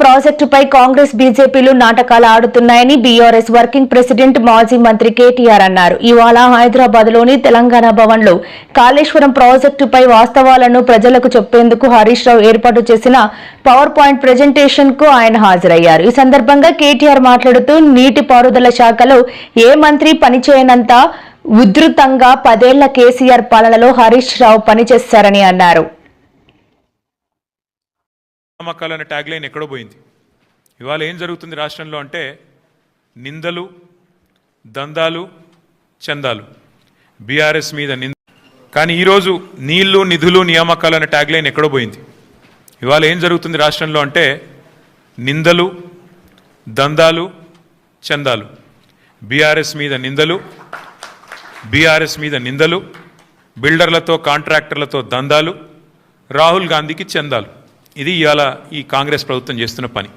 ప్రాజెక్టుపై కాంగ్రెస్ బీజేపీలు నాటకాలు ఆడుతున్నాయని BRS working president మాజీ మంత్రి కేటీఆర్ అన్నారు. ఇవాళ హైదరాబాద్లోని తెలంగాణ భవన్లో కాళేశ్వరం ప్రాజెక్టుపై వాస్తవాలను ప్రజలకు చెప్పేందుకు హరీష్ రావు ఏర్పాటు చేసిన పవర్ పాయింట్ ప్రెజెంటేషన్కు ఆయన హాజరయ్యారు. ఈ సందర్భంగా కేటీఆర్ మాట్లాడుతూ నీటిపారుదల శాఖలో ఏ మంత్రి పనిచేయనంత ఉధృతంగా పదేళ్ళ కేసీఆర్ పాలనలో హరీష్ రావు పనిచేశారని అన్నారు. నమ్మకాలు అనే ట్యాగ్ లైన్ ఎక్కడో పోయింది. ఇవాళ ఏం జరుగుతుంది రాష్ట్రంలో అంటే నిందలు దందాలు చందాలు. బీఆర్ఎస్ మీద నింద కానీ ఈరోజు నీళ్ళు నిధులు నియామకాలు అనే ట్యాగ్ లైన్ ఎక్కడో పోయింది. ఇవాళ ఏం జరుగుతుంది రాష్ట్రంలో అంటే నిందలు దందాలు చందాలు. బీఆర్ఎస్ మీద నిందలు బీఆర్ఎస్ మీద నిందలు బిల్డర్లతో కాంట్రాక్టర్లతో దందాలు రాహుల్ గాంధీకి చందాలు. ఇది ఇవాళ ఈ కాంగ్రెస్ ప్రభుత్వం చేస్తున్న పని.